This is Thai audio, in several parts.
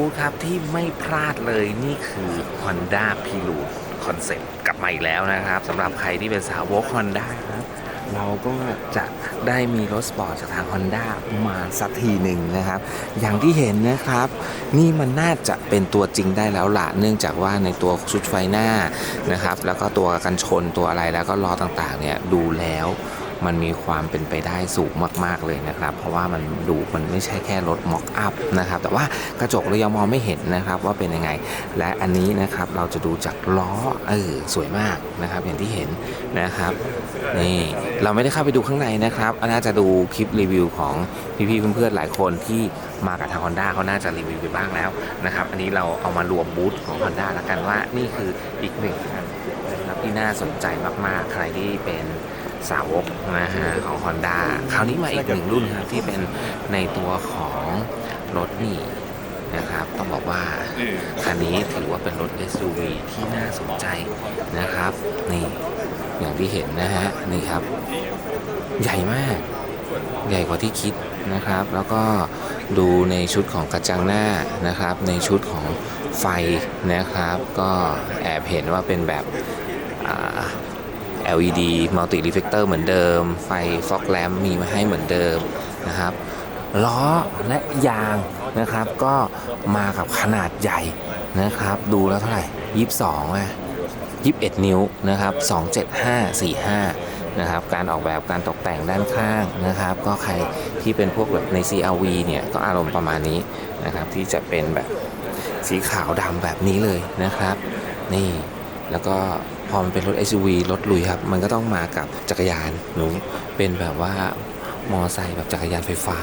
บูธครับที่ไม่พลาดเลยนี่คือ Honda p i l o t Concept กลับมาอีกแล้วนะครับสำหรับใครที่เป็นสาวก Honda ครับเราก็จะได้มีรถสปอร์ตจากทาง Honda มาสักทีหนึ่งนะครับ อย่างที่เห็นนะครับ นี่มันน่าจะเป็นตัวจริงได้แล้วละเนื่องจากว่าในตัวชุดไฟหน้านะครับ แล้วก็ตัวกันชนตัวอะไรแล้วก็ล้อต่างๆเนี่ยดูแล้ว มันมีความเป็นไปได้สูงมาก ๆ เลยนะครับ เพราะว่ามันดูมันไม่ใช่แค่รถม็อกอัพนะครับ แต่ว่ากระจกเรายังมองไม่เห็นนะครับว่าเป็นยังไง และอันนี้นะครับเราจะดูจากล้อเออสวยมากนะครับอย่างที่เห็นนะครับนี่เราไม่ได้เข้าไปดูข้างในนะครับน่าจะดูคลิปรีวิวของพี่ๆเพื่อนๆหลายคนที่มากับทาง Honda เขาน่าจะรีวิวไปบ้างแล้วนะครับ อันนี้เราเอามารวมบูธของ Honda แล้วกันว่านี่คืออีกหนึ่งคันนะครับที่น่าสนใจมากๆ ใครที่เป็น สาวกนะฮะของ Honda คราวนี้มาอีกหนึ่งรุ่นครับที่เป็นในตัวของรถนี่นะครับ ต้องบอกว่าคันนี้ถือว่าเป็นรถ SUV ที่น่าสนใจนะครับ นี่อย่างที่เห็นนะฮะนี่ครับ ใหญ่มาก ใหญ่กว่าที่คิดนะครับ แล้วก็ดูในชุดของกระจังหน้านะครับ ในชุดของไฟนะครับ ก็แอบเห็นว่าเป็นแบบ LED multi reflector เหมือนเดิม ไฟ fog lamp มีมาให้เหมือนเดิมนะครับล้อและยางนะครับ ก็มากับขนาดใหญ่นะครับ ดูแล้วเท่าไหร่ 22อะ21 นิ้วนะครับ 27545 นะครับ การออกแบบการตกแต่งด้านข้างนะครับ ก็ใครที่เป็นพวกแบบใน CRV เนี่ย ก็อารมณ์ประมาณนี้นะครับ ที่จะเป็นแบบสีขาวดำแบบนี้เลยนะครับ นี่ แล้วก็ พอมันเป็นรถ SUV รถลุยครับ มันก็ต้องมากับจักรยานหนูเป็นแบบว่ามอไซค์แบบจักรยานไฟฟ้า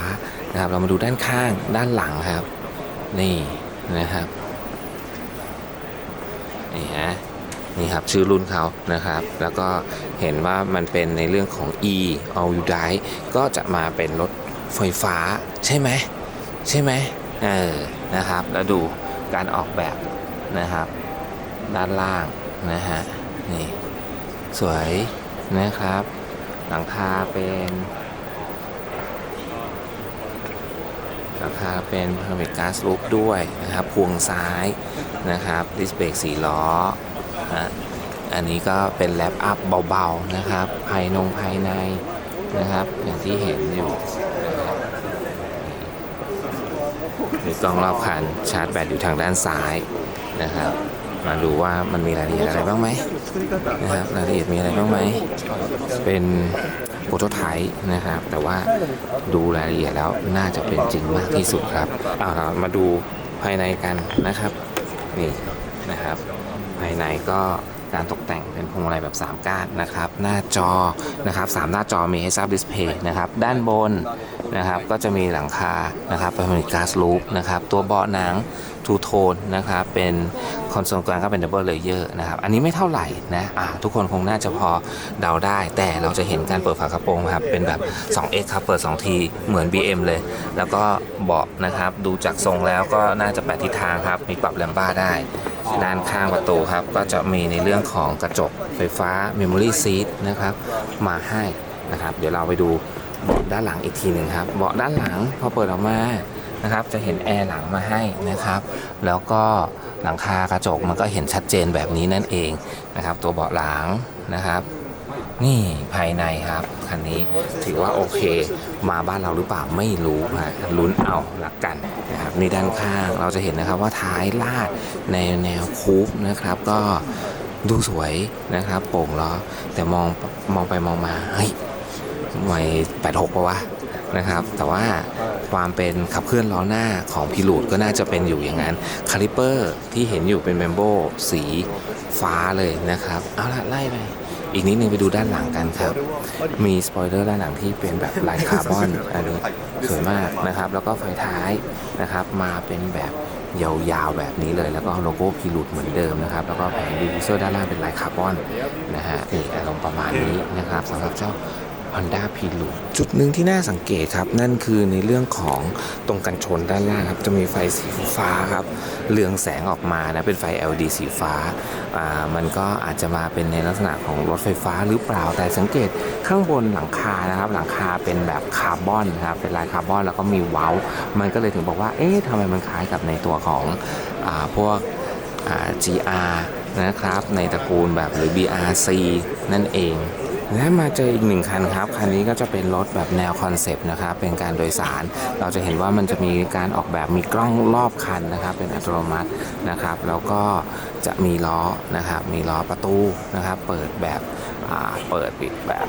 นะครับ เรามาดูด้านข้างด้านหลังครับ นี่นะครับนี่ฮะนี่ครับชื่อรุ่นเขานะครับ แล้วก็เห็นว่ามันเป็นในเรื่องของ e all you drive ก็จะมาเป็นรถไฟฟ้าใช่ไหมใช่ไหมเออนะครับ แล้วดูการออกแบบนะครับ ด้านล่างนะฮะ นี่ สวยนะครับ หลังคาเป็นหลังคาเป็นพารามิกกาสลูปด้วยนะครับพวงซ้ายนะครับดิสเบรกสีล้อนะอันนี้ก็เป็นแลปอัพเบาๆนะครับ ภายนงภายในนะครับ อย่างที่เห็นอยู่นะครับมีกล้องรอบคันชาร์จแบตอยู่ทางด้านซ้ายนะครับ มาดูว่ามันมีรายละเอียดอะไรบ้างไหมนะครับรายละเอียดมีอะไรบ้างไหมเป็นโปรโตไทป์นะครับ แต่ว่าดูรายละเอียดแล้วน่าจะเป็นจริงมากที่สุดครับเอาเรามาดูภายในกันนะครับ นี่นะครับ ภายในก็ การตกแต่งเป็นพวงมาลัยแบบ 3 ก้านนะครับ หน้าจอนะครับ3หน้าจอมี Heads Up Display นะครับ ด้านบนนะครับก็จะมีหลังคานะครับเป็นมิกาสลูปนะครับ ตัวเบาะหนังทูโทนนะครับ เป็นคอนโซลกลางก็เป็นดับเบิลเลเยอร์นะครับ อันนี้ไม่เท่าไหร่นะอ่าทุกคนคงน่าจะพอเดาได้ แต่เราจะเห็นการเปิดฝากระโปรงครับ เป็นแบบ 2x ครับ เปิด 2 ที เหมือน BM เลย แล้วก็เบาะนะครับ ดูจากทรงแล้วก็น่าจะแปดทิศทางครับ มีปรับแลมบ้าได้ ด้านข้างประตูครับ ก็จะมีในเรื่องของกระจกไฟฟ้า Memory Seat นะครับ มาให้นะครับ เดี๋ยวเราไปดูเบาะด้านหลังอีกทีหนึ่งครับ เบาะด้านหลังพอเปิดออกมานะครับ จะเห็นแอร์หลังมาให้นะครับ แล้วก็หลังคากระจกมันก็เห็นชัดเจนแบบนี้นั่นเองนะครับ ตัวเบาะหลังนะครับ นี่ภายในครับ คันนี้ ถือว่าโอเค มาบ้านเราหรือเปล่าไม่รู้ฮะลุ้นเอาหละกันนะครับในด้านข้างเราจะเห็นนะครับว่าท้ายลาดในแนวคูปนะครับ ก็ดูสวยนะครับโป่งล้อแต่มองมองไปมองมาเฮ้ยไม่แปดหกปะวะนะครับ แต่ว่าความเป็นขับเคลื่อนล้อหน้าของพิลูดก็น่าจะเป็นอยู่อย่างนั้นคาลิเปอร์ที่เห็นอยู่เป็นเมมโบสีฟ้าเลยนะครับ เอาละไล่ไป อีกนิดนึงไปดูด้านหลังกันครับ มีสปอยเลอร์ด้านหลังที่เป็นแบบลายคาร์บอนอันนี้สวยมากนะครับ แล้วก็ไฟท้ายนะครับ มาเป็นแบบยาวๆแบบนี้เลย แล้วก็โลโก้พีรูดเหมือนเดิมนะครับ แล้วก็แผงดีฟิเซอร์ด้านล่างเป็นลายคาร์บอนนะฮะนี่อารมณ์ประมาณนี้นะครับสำหรับเจ้า Honda p i l u จุดหนึ่งที่น่าสังเกตครับ นั่นคือในเรื่องของตรงกันชนด้านล่างครับ จะมีไฟสีฟ้าครับเรืองแสงออกมานะ เป็นไฟ LED สีฟ้าอ่ามันก็อาจจะมาเป็นในลักษณะของรถไฟฟ้าหรือเปล่าแต่สังเกตข้างบนหลังคานะครับ หลังคาเป็นแบบคาร์บอนนะครับเป็นลายคาร์บอนแล้วก็มีเว้า มันก็เลยถึงบอกว่าเอ๊ะทำไมมันคล้ายกับในตัวของอาพวกอ่า GR นะครับในตระกูลแบบหรือ BRC นั่นเอง และมาเจออีกหนึ่งคันครับ คันนี้ก็จะเป็นรถแบบแนวคอนเซปต์นะครับ เป็นการโดยสาร เราจะเห็นว่ามันจะมีการออกแบบมีกล้องรอบคันนะครับ เป็นอัตโนมัตินะครับ แล้วก็จะมีล้อนะครับ มีล้อประตูนะครับ เปิดแบบเปิดปิดแบบ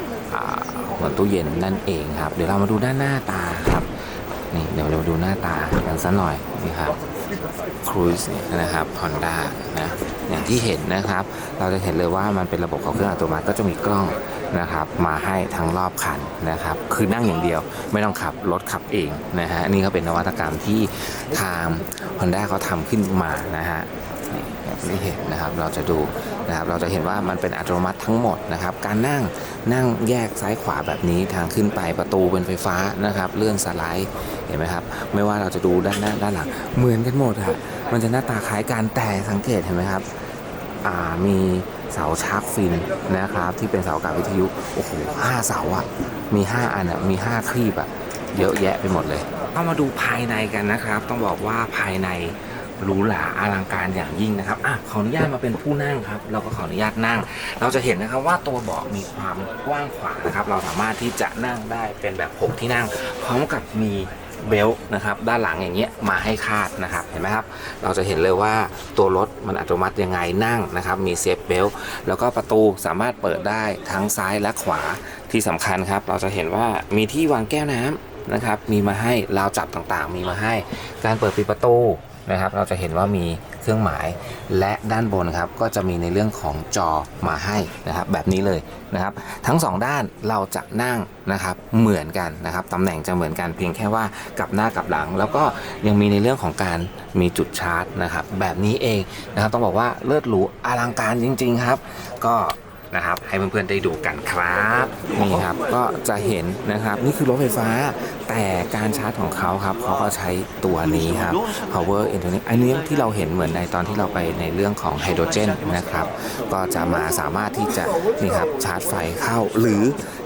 เหมือนตู้เย็นนั่นเองครับ เดี๋ยวเรามาดูด้านหน้าตาครับ นี่เดี๋ยวเราดูหน้าตากันสักหน่อยนี่ครับครูซเนี่ยนะครับ Honda นะ อย่างที่เห็นนะครับ เราจะเห็นเลยว่ามันเป็นระบบของเครื่องอัตโนมัติก็จะมีกล้องนะครับ มาให้ทั้งรอบคันนะครับ คือนั่งอย่างเดียวไม่ต้องขับรถขับเองนะฮะนี่ก็เป็นนวัตกรรมที่ทาง Honda เขาทำขึ้นมานะฮะ ที่เห็นนะครับเราจะดูนะครับเราจะเห็นว่ามันเป็นอัตโนมัติทั้งหมดนะครับ การนั่งนั่งแยกซ้ายขวาแบบนี้ทางขึ้นไปประตูเป็นไฟฟ้านะครับเลื่อนสไลด์เห็นไหมครับ ไม่ว่าเราจะดูด้านหน้าด้านหลังเหมือนกันหมดอะมันจะหน้าตาคล้ายกันแต่สังเกตเห็นไหมครับมีเสาชาร์กฟินนะครับที่เป็นเสาอากาศวิทยุโอ้โหห้าเสาอะมีห้าอันอะมีห้าคลีบอะเยอะแยะไปหมดเลยเข้ามาดูภายในกันนะครับ ต้องบอกว่าภายใน หรูหราอลังการอย่างยิ่งนะครับอะขออนุญาตมาเป็นผู้นั่งครับ เราก็ขออนุญาตนั่ง เราจะเห็นนะครับว่าตัวเบาะมีความกว้างขวางนะครับ เราสามารถที่จะนั่งได้เป็นแบบ 6 ที่นั่ง พร้อมกับมีเบลต์นะครับด้านหลังอย่างเงี้ยมาให้คาดนะครับเห็นไหมครับ เราจะเห็นเลยว่าตัวรถมันอัตโนมัติยังไงนั่งนะครับ มีเซฟเบลต์แล้วก็ประตูสามารถเปิดได้ทั้งซ้ายและขวาที่สำคัญครับ เราจะเห็นว่ามีที่วางแก้วน้ำนะครับ มีมาให้ราวจับต่างๆ มีมาให้ การเปิดปิดประตู นะครับ เราจะเห็นว่ามีเครื่องหมายและด้านบนครับก็จะมีในเรื่องของจอมาให้นะครับแบบนี้เลยนะครับ ทั้งสองด้านเราจะนั่งนะครับเหมือนกันนะครับตำแหน่งจะเหมือนกันเพียงแค่ว่ากับหน้ากับหลัง แล้วก็ยังมีในเรื่องของการมีจุดชาร์จนะครับแบบนี้เองนะครับต้องบอกว่าเลิศหรูอลังการจริง ๆ ครับ ก็ นะครับ ให้เพื่อนๆได้ดูกันครับนี่ครับก็จะเห็นนะครับนี่คือรถไฟฟ้า แต่การชาร์จของเขาครับเขาก็ใช้ตัวนี้ครับ power internet อันนี้ที่เราเห็นเหมือนในตอนที่เราไปในเรื่องของไฮโดรเจนนะครับ ก็จะมาสามารถที่จะนี่ครับชาร์จไฟเข้า หรือ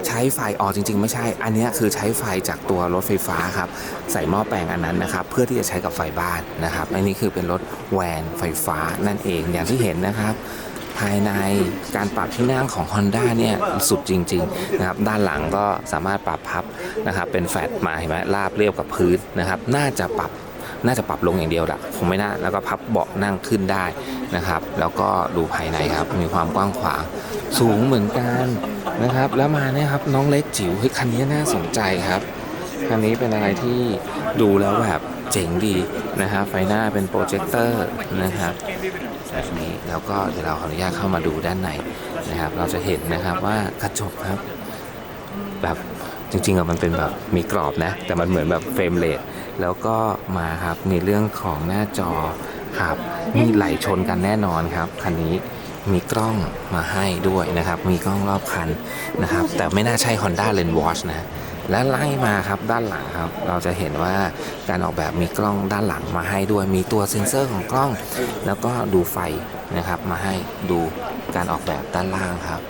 ใช้ไฟออกจริง ๆ ไม่ใช่ อันนี้คือใช้ไฟจากตัวรถไฟฟ้าครับ ใส่หม้อแปลงอันนั้นนะครับ เพื่อที่จะใช้กับไฟบ้านนะครับ อันนี้คือเป็นรถแวนไฟฟ้านั่นเองอย่างที่เห็นนะครับายในการปรับที่นั่งของ Honda เนี่ยสุดจริงๆนะครับด้านหลังก็สามารถปรับพับนะครับเป็นแฟลตมาเห็นไหมราบเรียบกับพื้นนะครับน่าจะปรับน่าจะปรับลงอย่างเดียวแหละคงไม่น่าแล้วก็พับเบาะนั่งขึ้นได้นะครับ แล้วก็ดูภายในครับมีความกว้างขวางสูงเหมือนกันนะครับ แล้วมาเนี่ยครับน้องเล็กจิ๋วเฮ้ยคันนี้น่าสนใจครับคันนี้เป็นอะไรที่ดูแล้วแบบเจ๋งดีนะครับไฟหน้าเป็นโปรเจคเตอร์นะครับ แบบนี้ แล้วก็เดี๋ยวเราขออนุญาตเข้ามาดูด้านในนะครับ เราจะเห็นนะครับว่ากระจกครับ แบบจริงๆอะมันเป็นแบบมีกรอบนะ แต่มันเหมือนแบบเฟรมเรทแล้วก็มาครับในเรื่องของหน้าจอครับมีไหลชนกันแน่นอนครับคันนี้มีกล้องมาให้ด้วยนะครับ มีกล้องรอบคันนะครับ แต่ไม่น่าใช่ Honda Lens Watch นะ และไล่มาครับด้านหลังครับ เราจะเห็นว่าการออกแบบมีกล้องด้านหลังมาให้ด้วยมีตัวเซ็นเซอร์ของกล้อง แล้วก็ดูไฟนะครับ มาให้ดูการออกแบบด้านล่างครับ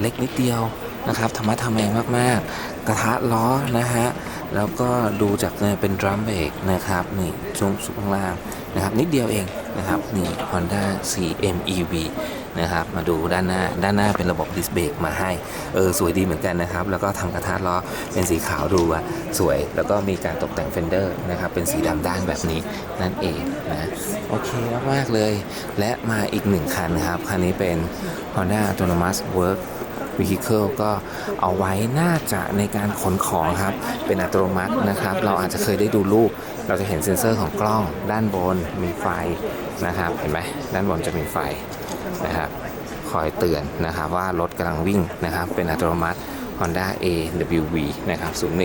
เล็กนิดเดียวนะครับธรรมะทำเองมากๆ กระทะล้อนะฮะ แล้วก็ดูจากเนี่ยเป็นดรัมเบรกนะครับนี่ช่วงข้างล่างนะครับนิดเดียวเองนะครับนี่ Honda CM EV นะครับมาดูด้านหน้าด้านหน้าเป็นระบบดิสเบรกมาให้เออสวยดีเหมือนกันนะครับ แล้วก็ทำกระทะล้อเป็นสีขาวดูอะสวยแล้วก็มีการตกแต่งเฟนเดอร์นะครับเป็นสีดำด้านแบบนี้นั่นเองนะโอเคมากๆเลย และมาอีกหนึ่งคันครับ คันนี้เป็น Honda Autonomous Work Vehicle ก็เอาไว้น่าจะในการขนของครับ เป็นอัตโนมัตินะครับ เราอาจจะเคยได้ดูรูป เราจะเห็นเซ็นเซอร์ของกล้องด้านบนมีไฟนะครับ เห็นไหมด้านบนจะมีไฟนะครับ คอยเตือนนะครับว่ารถกำลังวิ่งนะครับ เป็นอัตโนมัติ Honda AWV นะครับ01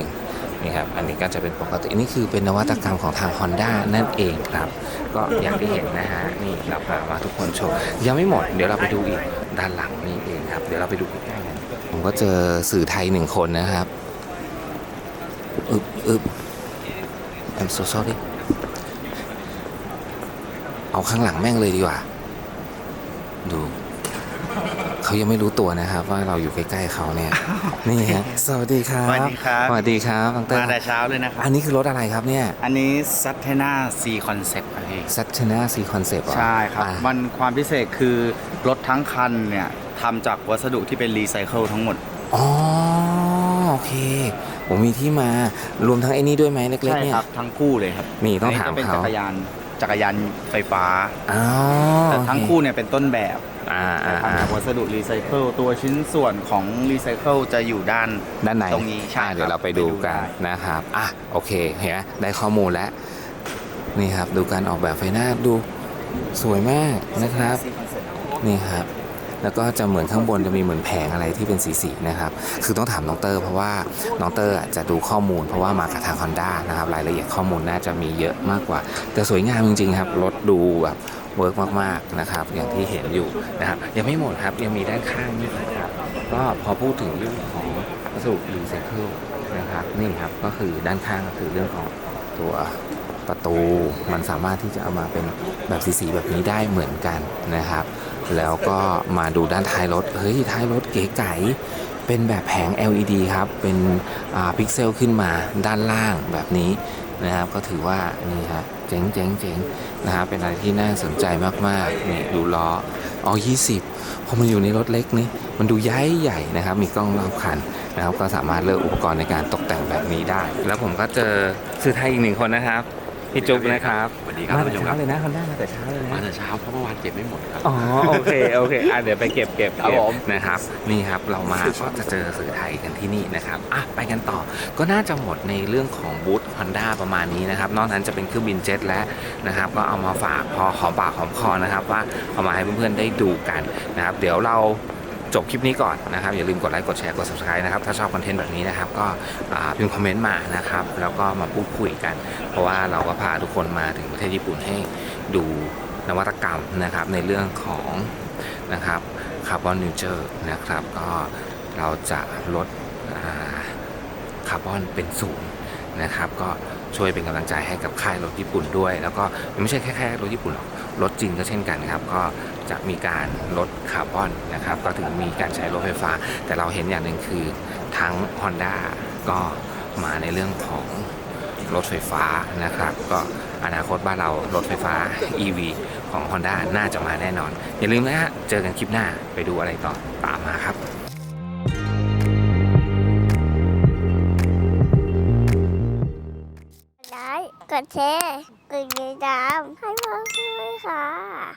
นี่ครับ อันนี้ก็จะเป็นปกติ นี่คือเป็นนวัตกรรมของทาง Honda นั่นเองครับ ก็อย่างที่เห็นนะฮะ นี่เราพามาทุกคนชม ยังไม่หมด เดี๋ยวเราไปดูอีกด้านหลังนี่เองครับ เดี๋ยวเราไปดูใกล้ๆกัน ผมก็เจอสื่อไทยหนึ่งคนนะครับอึบอึบ I'm so sorry เอาข้างหลังแม่งเลยดีกว่า ดู เขายังไม่รู้ตัวนะครับ ว่าเราอยู่ใกล้ๆเขาเนี่ย นี่ฮะสวัสดีครับ สวัสดีครับ สวัสดีครับบังเตอมาร์แต่เช้าเลยนะครับ อันนี้คือรถอะไรครับเนี่ย อันนี้ซัตเทนาซีคอนเซ็ปต์ครับพี่ซัตชนาซีคอนเซปต์ใช่ครับ มันความพิเศษคือรถทั้งคันเนี่ย ทำจากวัสดุที่เป็นรีไซเคิลทั้งหมด อ๋อโอเค ผมมีที่มารวมทั้งไอ้นี่ด้วยไหมเล็กใช่ๆเนี่ยครับ ทั้งคู่เลยครับมีต้องถามนนี้จะเป็นเขาจักรยานจักรยานไฟฟ้า อ๋อแต่ทั้งโอเคู่เนี่ยเป็นต้นแบบอ่าแต่อ่าทำอ่าจากวัสดุรีไซเคิลตัวชิ้นส่วนของรีไซเคิลจะอยู่ด้าน ด้านในตรงนี้ใช่อ่าเดี๋ยวครับเราไปดูกันไปดูได้ นะครับอะโอเคเห็นไหมได้ข้อมูลแล้วนี่ครับดูการออกแบบไฟหน้าดูสวยมากนะครับซีคอนเซ็ปต์นี่ครับ แล้วก็จะเหมือนข้างบนจะมีเหมือนแผงอะไรที่เป็นสีๆนะครับ คือต้องถามน้องเตอร์เพราะว่าน้องเตอร์จะดูข้อมูล เพราะว่ามากับทางฮอนด้านะครับรายละเอียดข้อมูลน่าจะมีเยอะมากกว่า แต่สวยงามจริงๆครับรถดูแบบเวิร์กมากๆนะครับ อย่างที่เห็นอยู่นะครับยังไม่หมดครับยังมีด้านข้างนี่นะครับก็พอพูดถึงเรื่องของวัสดุรีไซเคิลนะครับนี่ครับก็คือด้านข้างก็คือเรื่องของตัวประตูมันสามารถที่จะเอามาเป็นแบบสีๆแบบนี้ได้เหมือนกันนะครับ แล้วก็มาดูด้านท้ายรถ เฮ้ย ท้ายรถเก๋ไก๋เป็นแบบแผง LED ครับ เป็นพิกเซลขึ้นมาด้านล่างแบบนี้นะครับ ก็ถือว่านี่ฮะเจ๋งเจ๋งเจ๋งนะครับเป็นอะไรที่น่าสนใจมากๆนี่ดูล้ออ๋อ20พอมันอยู่ในรถเล็กนี่มันดูย้ายใหญ่นะครับ มีกล้องรอบคันนะครับ ก็สามารถเลือกอุปกรณ์ในการตกแต่งแบบนี้ได้ แล้วผมก็เจอสื่อไทยอีกหนึ่งคนนะครับ พี่จุ๊บนะครับสวัสดีครับมาท่านแต่ผู้ชมคเช้ารับเลยนะคนได้มาแต่เช้าเลยนะมาแต่เช้าเพราะเมื่อวานเก็บไม่หมดครับ อ๋อโอเคโอเคอะเดี๋ยวไปเก็บเก็บครับเก็บผมนะครับ นี่ครับเรามาก็จะเจอสื่อไทยกันที่นี่นะครับอะไปกันต่อก็น่าจะหมดในเรื่องของบูธฮอนด้าประมาณนี้นะครับ นอกนั้นจะเป็นเครื่องบินเจ็ตแล้วนะครับ ก็เอามาฝากพอหอมปากหอมคอนะครับ ว่าเอามาให้เพื่อนๆได้ดูกันนะครับ เดี๋ยวเรา จบคลิปนี้ก่อนนะครับ อย่าลืมกดไลค์กดแชร์กด subscribe นะครับ ถ้าชอบคอนเทนต์แบบนี้นะครับ ก็พิมพ์คอมเมนต์มานะครับ แล้วก็มาพูดคุยกัน เพราะว่าเราก็พาทุกคนมาถึงประเทศญี่ปุ่นให้ดูนวัตกรรมนะครับในเรื่องของนะครับคาร์บอนนิวเจอร์นะครับ ก็เราจะลดคาร์บอนเป็นศูนย์นะครับ ก็ช่วยเป็นกำลังใจให้กับค่ายรถญี่ปุ่นด้วย แล้วก็ไม่ใช่แค่แค่รถญี่ปุ่นหรอก รถจีนก็เช่นกันครับ ก็จะมีการลดคาร์บอนนะครับ ก็ถึงมีการใช้รถไฟฟ้า แต่เราเห็นอย่างหนึ่งคือทั้ง Honda ก็มาในเรื่องของรถไฟฟ้านะครับ ก็อนาคตบ้านเรารถไฟฟ้า EV ของ Honda น่าจะมาแน่นอน อย่าลืมนะฮะ เจอกันคลิปหน้าไปดูอะไรต่อตามมาครับไลค์กดแชร์กดติดตามให้พ่อ 啥